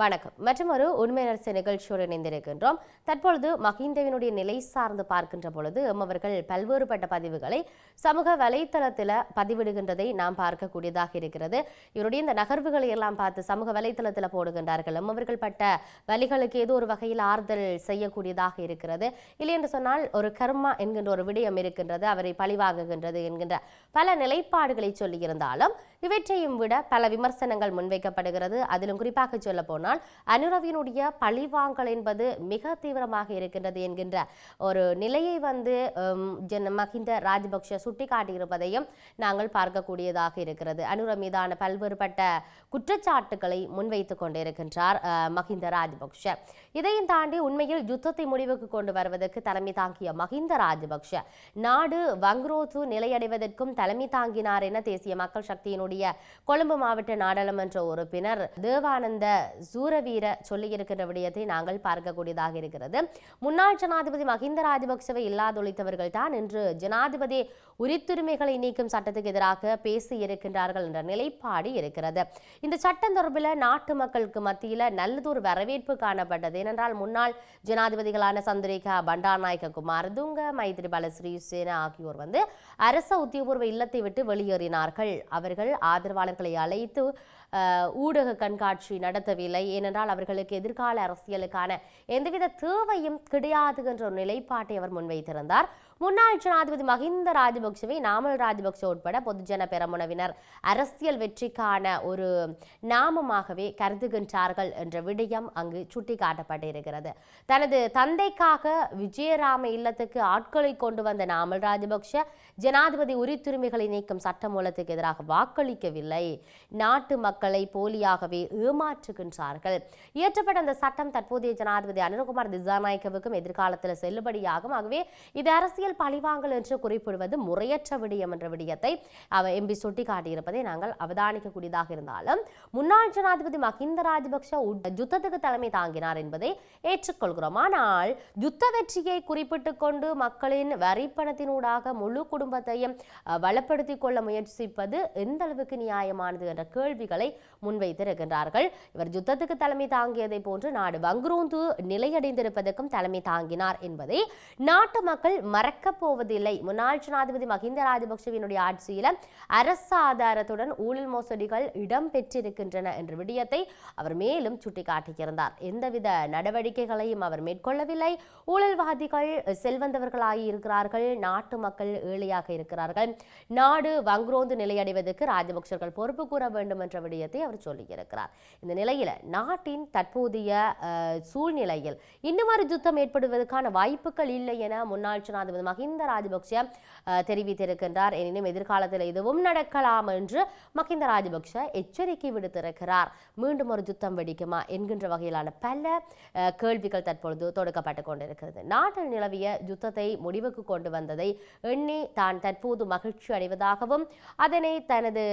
வணக்கம். மற்றும் ஒரு உண்மையரசு நிகழ்ச்சியோடு இணைந்திருக்கின்றோம். தற்பொழுது மஹிந்தவினுடைய நிலை சார்ந்து பார்க்கின்ற பொழுது அவர்கள் பல்வேறுபட்ட பதிவுகளை சமூக வலைத்தளத்தில் பதிவிடுகின்றதை நாம் பார்க்கக்கூடியதாக இருக்கிறது. இவருடைய இந்த நகர்வுகளை எல்லாம் பார்த்து சமூக வலைத்தளத்தில் போடுகின்றார்கள். அவர்கள் பட்ட வழிகளுக்கு ஏதோ ஒரு வகையில் ஆறுதல் செய்யக்கூடியதாக இருக்கிறது. இல்லை என்று சொன்னால் ஒரு கர்மா என்கின்ற ஒரு விடயம் இருக்கின்றது அவரை பழிவாகுகின்றது என்கின்ற பல நிலைப்பாடுகளை சொல்லியிருந்தாலும் இவற்றையும் விட பல விமர்சனங்கள் முன்வைக்கப்படுகிறது. அதிலும் குறிப்பாக சொல்ல போனால் அனுரவினுடைய பழிவாங்கல் என்பது மிக தீவிரமாக இருக்கின்றது என்கின்ற ஒரு நிலையை வந்து உம், மஹிந்த ராஜபக்ஷ சுட்டிக்காட்டியிருப்பதையும் நாங்கள் பார்க்கக்கூடியதாக இருக்கிறது. அனுர மீதான பல்வேறுபட்ட குற்றச்சாட்டுக்களை முன்வைத்துக் கொண்டிருக்கின்றார் மகிந்த மஹிந்த ராஜபக்ஷ. இதையும் தாண்டி உண்மையில் யுத்தத்தை முடிவுக்கு கொண்டு வருவதற்கு தலைமை தாங்கிய மஹிந்த ராஜபக்ஷ நாடு வங்குரோத்து நிலையடைவதற்கும் தலைமை தாங்கினார் என தேசிய மக்கள் சக்தியினுடைய கொழும்பு மாவட்ட நாடாளுமன்ற உறுப்பினர் தேவானந்த சூரவீர சொல்லியிருக்கிற விடயத்தை நாங்கள் பார்க்கக்கூடியதாக இருக்கிறது. முன்னாள் ஜனாதிபதி மஹிந்த ராஜபக்சவை இல்லாதொழித்தவர்கள் தான் இன்று ஜனாதிபதி உரித்துரிமைகளை நீக்கும் சட்டத்துக்கு எதிராக பேசி இருக்கின்றார்கள் என்ற நிலைப்பாடு இருக்கிறது. இந்த சட்டம் தொடர்பில் நாட்டு மக்களுக்கு மத்தியில் நல்லதொரு வரவேற்பு காணப்பட்டது. ஏனென்றால் முன்னாள் ஜனாதிபதிகளான சந்திரிகா பண்டாநாயக குமார் துங்க மைத்ரிபால ஸ்ரீசேனா ஆகியோர் வந்து அரச உத்தியோகபூர்வ இல்லத்தை விட்டு வெளியேறினார்கள். அவர்கள் ஆதரவாளர்களை அழைத்து ஊடக கண்காட்சி நடத்தவில்லை. ஏனென்றால் அவர்களுக்கு எதிர்கால அரசியலுக்கான எந்தவித தேவையும் கிடையாது என்ற ஒரு நிலைப்பாட்டை அவர் முன்வைத்திருந்தார். முன்னாள் ஜனாதிபதி மஹிந்த ராஜபக்சவை நாமல் ராஜபக்ச உட்பட பொதுஜன பெரமுனவினர் அரசியல் வெற்றிக்கான ஒரு நாமமாகவே கருதுகின்றார்கள் என்ற விடயம் அங்கு சுட்டிக்காட்டப்பட்டிருக்கிறது. தனது தந்தைக்காக விஜயராம இல்லத்துக்கு ஆட்களை கொண்டு வந்த நாமல் ராஜபக்ஷ ஜனாதிபதி உரித்துரிமைகளை நீக்கும் சட்டமூலத்துக்கு எதிராக வாக்களிக்கவில்லை. நாட்டு மக்களை போலியாகவே ஏமாற்றுகின்றார்கள். இயற்றப்பட்ட அந்த சட்டம் தற்போதைய ஜனாதிபதி அனுரகுமார் திசாநாயக்கவுக்கும் எதிர்காலத்தில் செல்லுபடியாகும். ஆகவே இது அரசியல் பழிவாங்கல் என்று குறிப்பிடுவது முறையற்ற விடயம் என்ற விடயத்தை அவர் எம்பி சுட்டிக்காட்டியிருப்பதை நாங்கள் அவதானிக்கக்கூடியதாக இருந்தாலும் முன்னாள் ஜனாதிபதி மஹிந்த ராஜபக்ஷ யுத்தத்துக்கு தலைமை தாங்கினார் என்பதை ஏற்றுக்கொள்கிறோம். ஆனால் யுத்த வெற்றியை குறிப்பிட்டுக் கொண்டு மக்களின் வரிப்பணத்தினூடாக முழு குடும்ப குடும்பத்தையும் அஹ், வளப்படுத்திக் கொள்ள முயற்சிப்பது எந்த அளவுக்கு நியாயமானது என்ற கேள்விகளை முன்வைத்திருக்கின்றார்கள். இவர் யுத்தத்துக்கு தலைமை தாங்கியதை போன்று நாடு வங்குரூந்து நிலையடைந்திருப்பதற்கும் தலைமை தாங்கினார் என்பதை நாட்டு மக்கள் மறக்கப் போவதில்லை. முன்னாள் ஜனாதிபதி மஹிந்த ராஜபக்சவினுடைய ஆட்சியில் அரசு ஆதாரத்துடன் ஊழல் மோசடிகள் இடம்பெற்றிருக்கின்றன என்ற விடயத்தை அவர் மேலும் சுட்டிக்காட்டியிருந்தார். எந்தவித நடவடிக்கைகளையும் அவர் மேற்கொள்ளவில்லை. ஊழல்வாதிகள் செல்வந்தவர்களாகி இருக்கிறார்கள். நாட்டு மக்கள் ஏழையாக உறுதியாக இருக்கிறார்கள். நாடு வங்குரோந்து நிலையடைவதற்கு ராஜபக்சர்கள் பொறுப்பு கூற வேண்டும் என்ற விடயத்தை அவர் சொல்லியிருக்கிறார். இந்த நிலையில் நாட்டின் தற்போதைய சூழ்நிலையில் இன்னும் ஒரு யுத்தம் ஏற்படுவதற்கான வாய்ப்புகள் இல்லை என முன்னாள் ஜனாதிபதி மஹிந்த ராஜபக்ஷ தெரிவித்திருக்கின்றார். எனினும் எதிர்காலத்தில் இதுவும் நடக்கலாம் என்று மஹிந்த ராஜபக்ஷ எச்சரிக்கை விடுத்திருக்கிறார். மீண்டும் ஒரு யுத்தம் வெடிக்குமா என்கின்ற வகையிலான பல கேள்விகள் தற்பொழுது தொடுக்கப்பட்டு கொண்டிருக்கிறது. நாட்டில் நிலவிய யுத்தத்தை முடிவுக்கு கொண்டு வந்ததை எண்ணி தான் தற்போது மகிழ்ச்சி அடைவதாகவும் அதனை தனது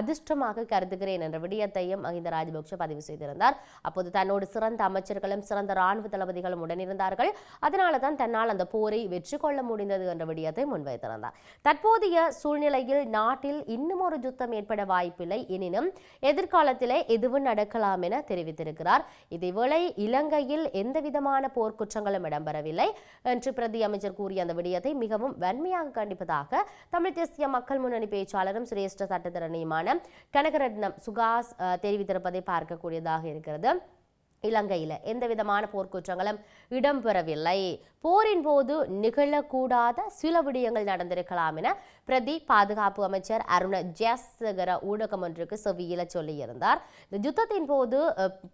அதிர்ஷ்டமாக கருதுகிறேன் என்ற விடயத்தையும் மஹிந்த ராஜபக்ஷ பதிவு செய்திருந்தார். அப்போது தன்னோடு சிறந்த அமைச்சர்களும் சிறந்த ராணுவ தளபதிகளும் உடனிருந்தார்கள். அதனால தான் தன்னால் அந்த போரை வெற்றி கொள்ள முடிந்தது என்ற விடயத்தை முன்வைத்திருந்தார். தற்போதைய சூழ்நிலையில் நாட்டில் இன்னும் ஒரு யுத்தம் ஏற்பட வாய்ப்பில்லை. எனினும் எதிர்காலத்திலே எதுவும் நடக்கலாம் என தெரிவித்திருக்கிறார். இதேவேளை இலங்கையில் எந்தவிதமான போர்க்குற்றங்களும் இடம்பெறவில்லை என்று பிரதி அமைச்சர் கூறிய அந்த விடயத்தை மிகவும் வன்மையாக கண்டிப்பதாக தமிழ் தேசிய மக்கள் முன்னணி பேச்சாளரும் சிரேஷ்ட சட்டத்தரணியுமான கனகரட்னம் சுகாஸ் தெரிவித்திருப்பதை பார்க்கக்கூடியதாக இருக்கிறது. இலங்கையில் எந்த விதமான போர்க்குற்றங்களும் இடம்பெறவில்லை. போரின் போது நிகழக்கூடாத சில விடயங்கள் நடந்திருக்கலாம் என பிரதி பாதுகாப்பு அமைச்சர் அருண ஜெயசகர ஊடகம் ஒன்றுக்கு செவியில சொல்லியிருந்தார். இந்த யுத்தத்தின் போது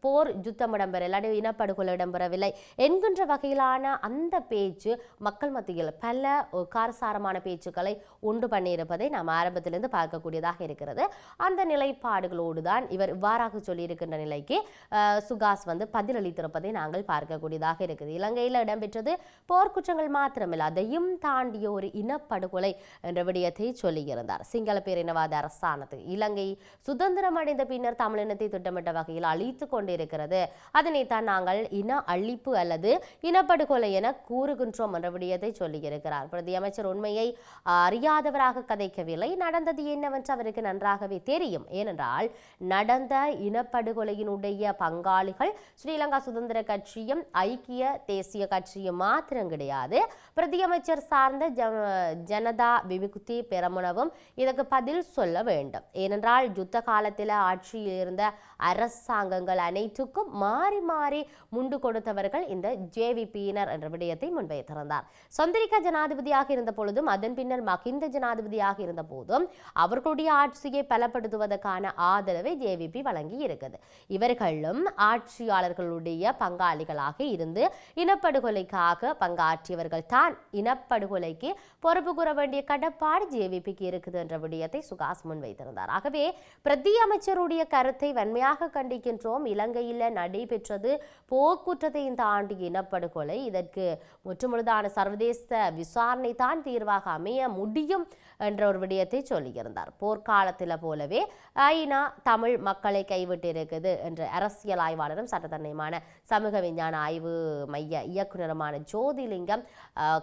போர் யுத்தம் இடம்பெறல இனப்படுகொலை இடம்பெறவில்லை என்கின்ற வகையிலான அந்த பேச்சு மக்கள் மத்தியில் பல காரசாரமான பேச்சுக்களை உண்டு பண்ணியிருப்பதை நாம் ஆரம்பத்திலிருந்து பார்க்கக்கூடியதாக இருக்கிறது. அந்த நிலைப்பாடுகளோடு தான் இவர் இவ்வாறாக சொல்லியிருக்கின்ற நிலைக்கு சுகாஸ் வந்து பதிலளித்திருப்பதை நாங்கள் பார்க்கக்கூடியதாக இருக்குது. இலங்கையில் இடம்பெற்றது போர்க்குற்றங்கள் மாத்திரமில்லை அதையும் தாண்டிய ஒரு இனப்படுகொலை என்ற விடயத்தை சொல்லியிருந்தார். சிங்கள பேரினவாத அரசானது இலங்கை சுதந்திரம் அடைந்த பின்னர் தமிழினத்தை திட்டமிட்ட வகையில் அழித்து கொண்டிருக்கிறது. அதனைத்தான் நாங்கள் இன அழிப்பு அல்லது இனப்படுகொலை என கூறுகின்றோம் என்ற விடயத்தை சொல்லியிருக்கிறார். பிரதி அமைச்சர் உண்மையை அறியாதவராக கதைக்கவில்லை. நடந்தது என்னவென்று அவருக்கு நன்றாகவே தெரியும். ஏனென்றால் நடந்த இனப்படுகொலையினுடைய பங்காளிகள் ஸ்ரீலங்கா சுதந்திர கட்சியும் ஐக்கிய தேசிய கட்சியும் மாத்திரம் கிடையாது. பிரதியமைச்சர் சார்ந்த ஜ- ஜனதா விமுக்தி பெரமுனவும் இதற்கு பதில் சொல்ல வேண்டும். ஏனென்றால் யுத்த காலத்தில் ஆட்சியில் இருந்த அரசாங்கங்கள் அனைத்துக்கும் மாறி மாறி முண்டு கொடுத்தவர்கள் இந்த ஜேவிபியினர் என்ற விடயத்தை முன்வைத்திருந்தார் சந்திரிகா ஜனாதிபதியாக இருந்த பொழுதும் அதன் பின்னர் மகிந்த ஜனாதிபதியாக இருந்த போதும் அவர்களுடைய ஆட்சியை பலப்படுத்துவதற்கான ஆதரவை ஜேவிபி வழங்கி இருக்குது. இவர்களும் ஆட்சியாளர்களுடைய பங்காளிகளாக இருந்து இனப்படுகொலைக்காக பங்காற்றியவர்கள் தான் இனப்படுகொலைக்கு பொறுப்பு கூற வேண்டிய கடப்பாடு ஜேவிபிக்கு இருக்குது என்ற விடயத்தை சுகாஸ் முன்வைத்திருந்தார். ஆகவே பிரதி அமைச்சருடைய கருத்தை வன்மையாக கண்டிக்கின்றோம். இலங்கையில் நடைபெற்றது போர்க்குற்றத்தை இந்த ஆண்டு இனப்படுகொலை. இதற்கு முற்றுமுழுதான சர்வதேச விசாரணை தான் தீர்வாக அமைய முடியும் என்ற ஒரு விடயத்தை சொல்லியிருந்தார். போர்க்காலத்தில் போலவே ஐநா தமிழ் மக்களை கைவிட்டிருக்குது என்ற அரசியல் ஆய்வாளரும் சட்டத்தன்மையான சமூக விஞ்ஞான ஆய்வு மைய இயக்குநருமான ஜோதிலிங்கம்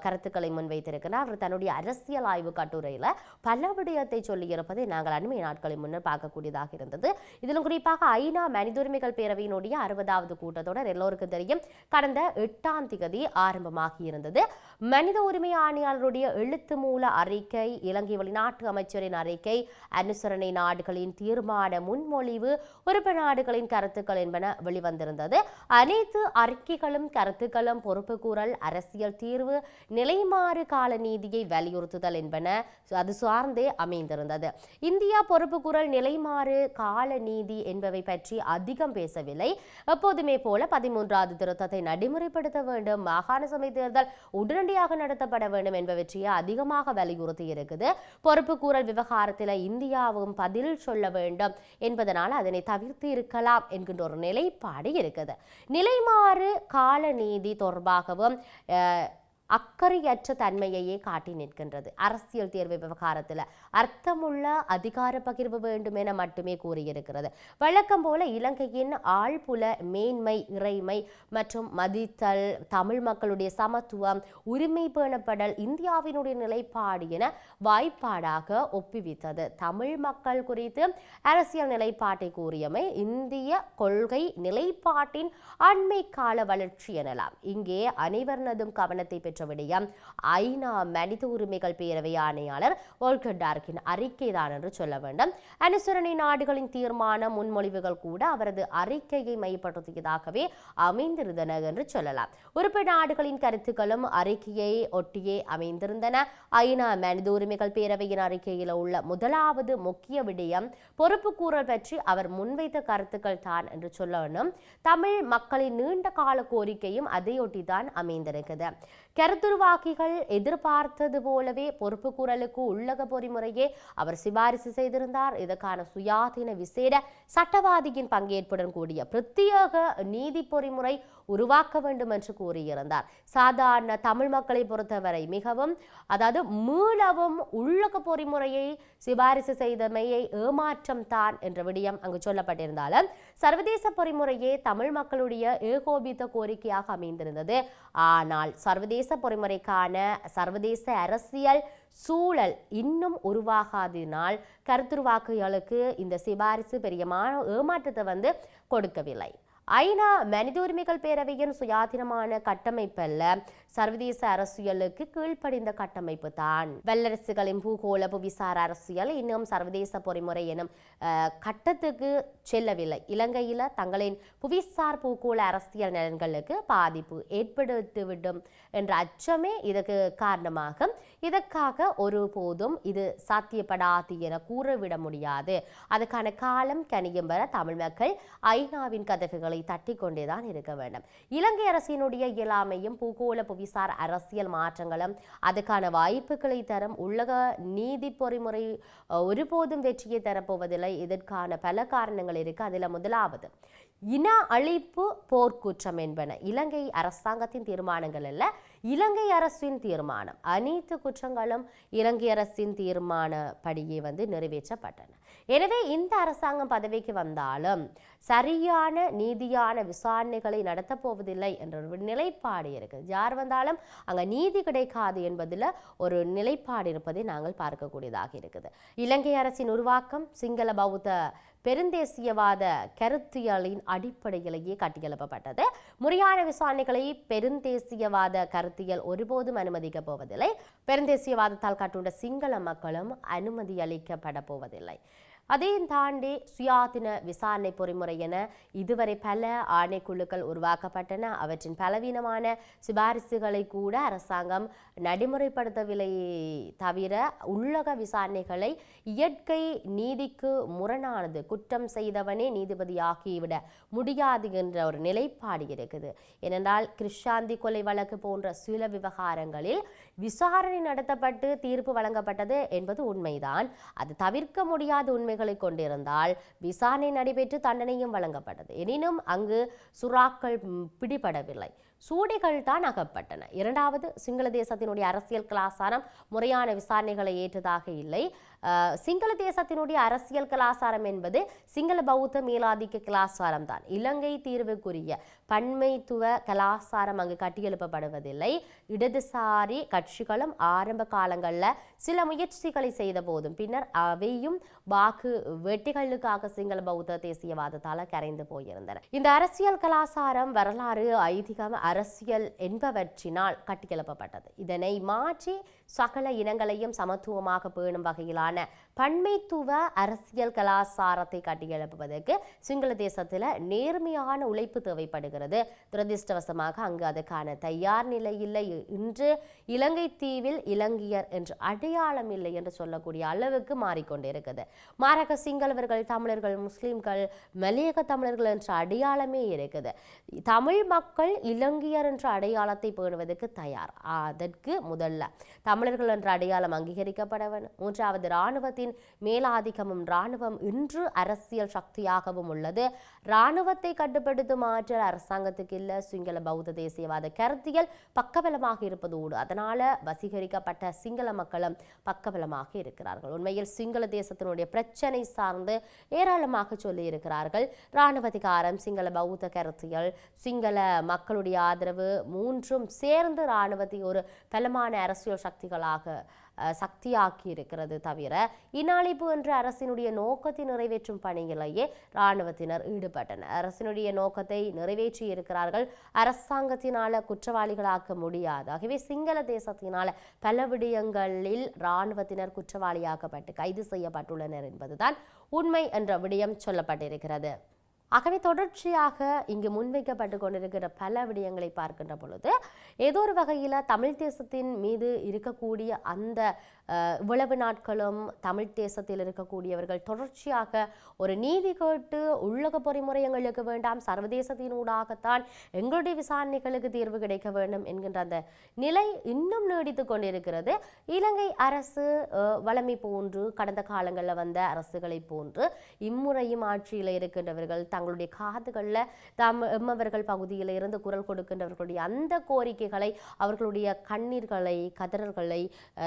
கருத்துக்களை முன்வைத்திருக்கிறார். அவர் தன்னுடைய அரசியல் ஆய்வு கட்டுரையில் பல விடயத்தை சொல்லியிருப்பதை நாங்கள் அண்மை நாட்களின் முன்னர் பார்க்கக்கூடியதாக இருந்தது. இதிலும் குறிப்பாக ஐநா மனித உரிமைகள் பேரவையினுடைய அறுபதாவது கூட்டத்தொடர் எல்லோருக்கும் தெரியும். கடந்த எட்டாம் திகதி ஆரம்பமாகி இருந்தது. மனித உரிமை ஆணையாளருடைய எழுத்து மூல அறிக்கை இலங்கை வெளிநாட்டு அமைச்சரின் அறிக்கை அனுசரணை நாடுகளின் தீர்மான முன்மொழிவு உறுப்பு நாடுகளின் கருத்துக்கள் என்பன வெளிவந்திருந்தது. அனைத்து அறிக்கைகளும் கருத்துக்களும் பொறுப்புக்கூறல் அரசியல் தீர்வு நிலைமாறு கால நீதியை வலியுறுத்துதல் என்பன அது சார்ந்தே அமைந்திருந்தது. இந்தியா பொறுப்புக்கூறல் நிலைமாறு கால நீதி என்பவை பற்றி அதிகம் பேசவில்லை. எப்போதுமே போல பதிமூன்றாவது திருத்தத்தை நடைமுறைப்படுத்த வேண்டும். மாகாண சபை தேர்தல் உடனடியாக நடத்தப்பட வேண்டும் என்பவற்றையே அதிகமாக வலியுறுத்தி இருக்குது. பொறுப்புக்கூறல் விவகாரத்தில் இந்தியாவும் பதில் சொல்ல வேண்டும் என்பதனால் அதனை தவிர்த்து இருக்கலாம் என்கின்ற ஒரு நிலைப்பாடு இருக்குது. நிலைமாறு காலநீதி தொடர்பாகவும் அஹ், அக்கறையற்ற தன்மையையே காட்டி நிற்கின்றது. அரசியல் தேர்வு விவகாரத்தில் அர்த்தமுள்ள அதிகார பகிர்வு வேண்டும் என மட்டுமே கூறியிருக்கிறது. வழக்கம் போல இலங்கையின் ஆழ்புல மேன்மை இறைமை மற்றும் மதித்தல் தமிழ் மக்களுடைய சமத்துவம் உரிமை பேணப்படல் இந்தியாவினுடைய நிலைப்பாடு என வாய்ப்பாடாக ஒப்புவித்தது. தமிழ் மக்கள் குறித்து அரசியல் நிலைப்பாட்டை கூறியமை இந்திய கொள்கை நிலைப்பாட்டின் அண்மை கால வளர்ச்சி எனலாம். இங்கே அனைவரனதும் கவனத்தை பெற்று விடயம் ஐநா மனித உரிமைகள் பேரவை ஆணையாளர் ஓல்கர் டார்க்கின் அறிக்கைதான் என்று சொல்ல வேண்டும். அனுசரணை நாடுகளின் தீர்மான முன்மொழிவுகள் கூட அவரது அறிக்கையை மையப்படுத்தியதாகவே அமைந்திருந்தன என்று சொல்லலாம். உறுப்பு நாடுகளின் கருத்துக்களும் அறிக்கையை ஒட்டியே அமைந்திருந்தன. ஐநா மனித உரிமைகள் பேரவையின் அறிக்கையில் உள்ள முதலாவது முக்கிய விடயம் பொறுப்புக்கூறல் பற்றி அவர் முன்வைத்த கருத்துக்கள் தான் என்று சொல்ல வேண்டும் தமிழ் மக்களின் நீண்ட கால கோரிக்கையும் அதையொட்டி தான் அமைந்திருக்குது. கருத்துருவாக்கிகள் எதிர்பார்த்தது போலவே பொறுப்புக்கூறலுக்கு உள்ளக பொறிமுறையே அவர் சிபாரிசு செய்திருந்தார். இதற்கான சுயாதீன விசேட சட்டவாதியின் பங்கேற்புடன் கூடிய பிரத்யேக நீதி பொறிமுறை உருவாக்க வேண்டும் என்று கூறியிருந்தார். சாதாரண தமிழ் மக்களை பொறுத்தவரை மிகவும் அதாவது மீளவும் உள்ளக பொறிமுறையை சிபாரிசு செய்தமையை ஏமாற்றம் தான் என்ற விடயம் அங்கு சொல்லப்பட்டிருந்தாலும் சர்வதேச பொறிமுறையே தமிழ் மக்களுடைய ஏகோபித்த கோரிக்கையாக அமைந்திருந்தது. ஆனால் சர்வதேச பொறிமுறைக்கான சர்வதேச அரசியல் சூழல் இன்னும் உருவாகாதினால் கருத்துருவாக்குகளுக்கு இந்த சிபாரிசு பெரியமான ஏமாற்றத்தை வந்து கொடுக்கவில்லை. ஐநா மனித உரிமைகள் பேரவையின் சுயாதீனமான கட்டமைப்பல்ல சர்வதேச அரசியலுக்கு கீழ்ப்படிந்த கட்டமைப்பு தான் வல்லரசுகளின் பூகோள புவிசார் அரசியல் இன்னும் சர்வதேச பொறிமுறை எனும் கட்டத்துக்கு செல்லவில்லை. இலங்கையில் தங்களின் புவிசார் பூகோள அரசியல் நலன்களுக்கு பாதிப்பு ஏற்படுத்திவிடும் என்ற அச்சமே இதற்கு காரணமாக இதற்காக ஒருபோதும் இது சாத்தியப்படாது என கூறவிட முடியாது. அதுக்கான காலம் கனியும் வர தமிழ் மக்கள் ஐநாவின் கதவுகளை தட்டி கொண்டேதான் இருக்க வேண்டும். இலங்கை அரசினுடைய இயலாமையும் பூகோள புவிசார் அரசியல் மாற்றங்களும் அதுக்கான வாய்ப்புகளை தரும் உள்ளக நீதி பொறிமுறை ஒருபோதும் வெற்றியை தரப்போவதில்லை. இதற்கான பல காரணங்கள் இருக்கு. அதில் முதலாவது இன அழிப்பு போர்க்குற்றம் என்பன. இலங்கை அரசாங்கத்தின் தீர்மானங்கள் அல்ல இலங்கை அரசின் தீர்மானம். அனைத்து குற்றங்களும் இலங்கை அரசின் தீர்மானப்படியே வந்து நிறைவேற்றப்பட்டன. எனவே இந்த அரசாங்கம் பதவிக்கு வந்தாலும் சரியான நீதியான விசாரணைகளை நடத்தப் போவதில்லை என்ற ஒரு நிலைப்பாடு இருக்குது. யார் வந்தாலும் அங்கே நீதி கிடைக்காது என்பதில் ஒரு நிலைப்பாடு இருப்பதை நாங்கள் பார்க்கக்கூடியதாக இருக்குது. இலங்கை அரசின் உருவாக்கம் சிங்கள பௌத்த பெருந்தேசியவாத கருத்தியலின் அடிப்படையிலேயே கட்டியெழுப்பப்பட்டது. முறையான விசாரணைகளை பெருந்தேசியவாத கருத்தியல் ஒருபோதும் அனுமதிக்கப் போவதில்லை. பெருந்தேசியவாதத்தால் கட்டுண்ட சிங்கள மக்களும் அனுமதி அளிக்கப்பட போவதில்லை. அதையும் தாண்டி சுயாதீன விசாரணை பொறிமுறை என இதுவரை பல ஆணைக்குழுக்கள் உருவாக்கப்பட்டன. அவற்றின் பலவீனமான சிபாரிசுகளை கூட அரசாங்கம் நடைமுறைப்படுத்தவில்லை தவிர உள்ளக விசாரணைகளை இயற்கை நீதிக்கு முரணானது. குற்றம் செய்தவனே நீதிபதியாகிவிட முடியாது என்ற ஒரு நிலைப்பாடு இருக்குது. ஏனென்றால் கிருஷாந்தி கொலை வழக்கு போன்ற சில விவகாரங்களில் விசாரணை நடத்தப்பட்டு தீர்ப்பு வழங்கப்பட்டது என்பது உண்மைதான். அது தவிர்க்க முடியாத உண்மைகளை கொண்டிருந்தால் விசாரணை நடைபெற்று தண்டனையும் வழங்கப்பட்டது. எனினும் அங்கு சுறாக்கள் பிடிபடவில்லை. சூடிகள் தான் அகப்பட்டன. இரண்டாவது சிங்கள தேசத்தினுடைய அரசியல் கலாசாரம் முறையான விசாரணைகளை ஏற்றதாக இல்லை. சிங்கள தேசத்தினுடைய அரசியல் கலாச்சாரம் என்பது சிங்கள பௌத்த மேலாதிக்க கலாச்சாரம் தான். இலங்கை தீர்வுக்குரிய பன்மைத்துவ கலாச்சாரம் அங்கு கட்டியெழுப்பப்படுவதில்லை. இடதுசாரி கட்சிகளும் ஆரம்ப காலங்களில் சில முயற்சிகளை செய்த போதும் பின்னர் அவையும் வாக்கு வெட்டிகளுக்காக சிங்கள பௌத்த தேசியவாதத்தால் கரைந்து போயிருந்தன. இந்த அரசியல் கலாச்சாரம் வரலாறு ஐதீகம் அரசியல் என்பவற்றினால் கட்டியெழுப்பப்பட்டது. இதனை மாற்றி சகல இனங்களையும் சமத்துவமாக பேணும் வகையிலான பன்மைத்துவ அரசியல் கலாச்சாரத்தை கட்டியெழுப்புவதற்கு சிங்கள தேசத்தில் நேர்மையான உழைப்பு தேவைப்படுகிறது. துரதிர்ஷ்டவசமாக அங்கு அதற்கான தயார் நிலை இல்லை. இன்று இலங்கை தீவில் இலங்கையர் என்று அடையாளம் இல்லை என்று சொல்லக்கூடிய அளவுக்கு மாறிக்கொண்டிருக்குது. மாரக சிங்களவர்கள் தமிழர்கள் முஸ்லீம்கள் மலையக தமிழர்கள் என்ற அடையாளமே இருக்குது. தமிழ் மக்கள் இலங்கையர் என்ற அடையாளத்தை பேணுவதற்கு தயார். அதற்கு முதல்ல தமிழர்கள் என்ற அடையாளம் அங்கீகரிக்கப்பட வேண்டும். மூன்றாவது இராணுவத்தின் மேலாதிக்கமும் இராணுவம் இன்று அரசியல் சக்தியாகவும் உள்ளது. இராணுவத்தை கட்டுப்படுத்தும் ஆற்றல் அரசாங்கத்துக்கு இல்லை. சிங்கள பௌத்த தேசியவாத கருத்தியல் பக்கபலமாக இருப்பதோடு அதனால வசீகரிக்கப்பட்ட சிங்கள மக்களும் பக்கபலமாக இருக்கிறார்கள். உண்மையில் சிங்கள தேசத்தினுடைய பிரச்சனை சார்ந்து ஏராளமாக சொல்லி இருக்கிறார்கள் இராணுவதிகாரம் சிங்கள பௌத்த கருத்தியல் சிங்கள மக்களுடைய ஆதரவு மூன்றும் சேர்ந்து இராணுவத்தை ஒரு பலமான அரசியல் சக்திகளாக சக்தியாக்கி இருக்கிறது தவிர இனாளிப்பு என்ற அரசினுடைய நோக்கத்தை நிறைவேற்றும் பணியிலேயே இராணுவத்தினர் ஈடுபட்டனர். அரசினுடைய நோக்கத்தை நிறைவேற்றி இருக்கிறார்கள். அரசாங்கத்தினால குற்றவாளிகளாக்க முடியாது. ஆகவே சிங்கள தேசத்தினால பல விடயங்களில் இராணுவத்தினர் குற்றவாளியாக்கப்பட்டு கைது செய்யப்பட்டுள்ளனர் என்பதுதான் உண்மை என்ற விடயம் சொல்லப்பட்டிருக்கிறது. ஆகவே தொடர்ச்சியாக இங்கு முன்வைக்கப்பட்டு கொண்டிருக்கிற பல விடயங்களை பார்க்கின்ற பொழுது ஏதோ ஒரு வகையில் தமிழ் தேசத்தின் மீது இருக்கக்கூடிய அந்த இவ்வளவு நாட்களும் தமிழ் தேசத்தில் இருக்கக்கூடியவர்கள் தொடர்ச்சியாக ஒரு நீதி கேட்டு உள்ளக பொறிமுறை எங்களுக்கு வேண்டாம் சர்வதேசத்தினூடாகத்தான் எங்களுடைய விசாரணைகளுக்கு தீர்வு கிடைக்க வேண்டும் என்கின்ற அந்த நிலை இன்னும் நீடித்து கொண்டிருக்கிறது. இலங்கை அரசு வளமை போன்று கடந்த காலங்களில் வந்த அரசுகளை போன்று இம்முறையும் ஆட்சியில் இருக்கின்றவர்கள் தங்களுடைய காதுகளில் தம் எம்மவர்கள் பகுதியில் இருந்து குரல் கொடுக்கின்றவர்களுடைய அந்த கோரிக்கைகளை அவர்களுடைய கண்ணீர்களை கதறல்களை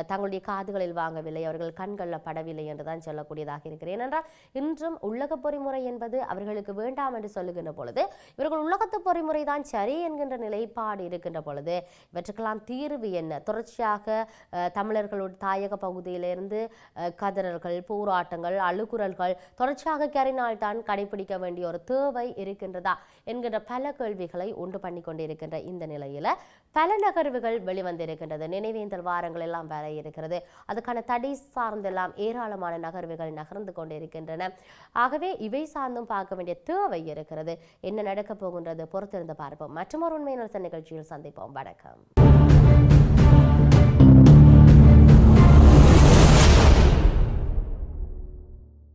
தங்களுடைய காதுகளில் வாங்கவில்லை. அவர்கள் கண்களில் படவில்லை என்று தான் சொல்லக்கூடியதாக இருக்கிறேன் ஏனென்றால் இன்றும் உள்ளக பொறிமுறை என்பது அவர்களுக்கு வேண்டாம் என்று சொல்லுகின்ற பொழுது இவர்கள் உலகத்து பொறிமுறை தான் சரி என்கின்ற நிலைப்பாடு இருக்கின்ற பொழுது இவற்றுக்கெல்லாம் தீர்வு என்ன? தொடர்ச்சியாக அஹ், தமிழர்களுடைய தாயக பகுதியிலிருந்து அஹ், கதறல்கள் போராட்டங்கள் அழுகுரல்கள் தொடர்ச்சியாக கரினால் தான் கடைபிடிக்க வேண்டிய ஒரு தேவை இருக்கின்றதா என்கின்ற பல கேள்விகளை உண்டு பண்ணி கொண்டிருக்கின்ற இந்த நிலையில பல நகர்வுகள் வெளிவந்திருக்கின்றது. நினைவேந்தல் வாரங்கள் எல்லாம் வர இருக்கிறது. அதுக்கான தடை சார்ந்தெல்லாம் ஏராளமான நகர்வுகள் நகர்ந்து கொண்டிருக்கின்றன. ஆகவே இவை சார்ந்தும் பார்க்க வேண்டிய தேவை இருக்கிறது. என்ன நடக்கப் போகின்றது பொறுத்திருந்து பார்ப்போம். மற்றொரு உண்மையான நிகழ்ச்சியில் சந்திப்போம். வணக்கம்.